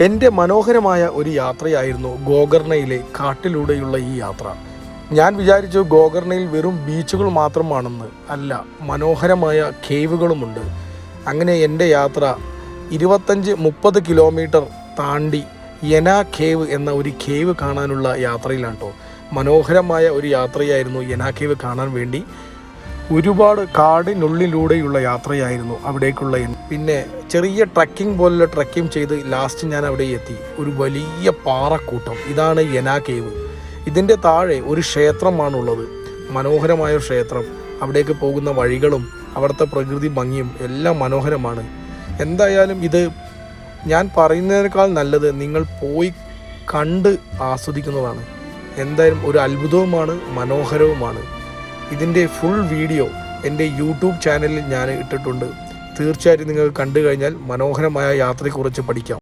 എന്റെ മനോഹരമായ ഒരു യാത്രയായിരുന്നു ഗോകർണയിലെ കാട്ടിലൂടെയുള്ള ഈ യാത്ര. ഞാൻ വിചാരിച്ചു ഗോകർണയിൽ വെറും ബീച്ചുകൾ മാത്രമാണെന്ന്. അല്ല മനോഹരമായ കേവുകളുമുണ്ട്. അങ്ങനെ എന്റെ യാത്ര ഇരുപത്തഞ്ച് മുപ്പത് കിലോമീറ്റർ താണ്ടി യന കേവ് എന്ന ഒരു കേവ് കാണാനുള്ള യാത്രയിലാണ് കേട്ടോ മനോഹരമായ ഒരു യാത്രയായിരുന്നു യനാ കേവ് കാണാൻ വേണ്ടി. ഒരുപാട് കാടിനുള്ളിലൂടെയുള്ള യാത്രയായിരുന്നു അവിടേക്കുള്ള പിന്നെ ചെറിയ ട്രക്കിംഗ് പോലുള്ള ട്രക്കിംഗ് ചെയ്ത് ലാസ്റ്റ് ഞാൻ അവിടെ എത്തി. ഒരു വലിയ പാറക്കൂട്ടം. ഇതാണ് യനാ കേവ്. ഇതിന്റെ താഴെ ഒരു ക്ഷേത്രമാണുള്ളത്. മനോഹരമായ ക്ഷേത്രം. അവിടേക്ക് പോകുന്ന വഴികളും അവിടുത്തെ പ്രകൃതി ഭംഗിയും എല്ലാം മനോഹരമാണ്. എന്തായാലും ഇത് ഞാൻ പറയുന്നതിനേക്കാൾ നല്ലത് നിങ്ങൾ പോയി കണ്ട് ആസ്വദിക്കുന്നതാണ്. എന്തായാലും ഒരു അത്ഭുതവുമാണ് മനോഹരവുമാണ്. ഇതിന്റെ ഫുൾ വീഡിയോ എന്റെ യൂട്യൂബ് ചാനലിൽ ഞാൻ ഇട്ടിട്ടുണ്ട്. തീർച്ചയായിട്ടും നിങ്ങൾ കണ്ടു കഴിഞ്ഞാൽ മനോഹരമായ യാത്രയെക്കുറിച്ച് പഠിക്കാം.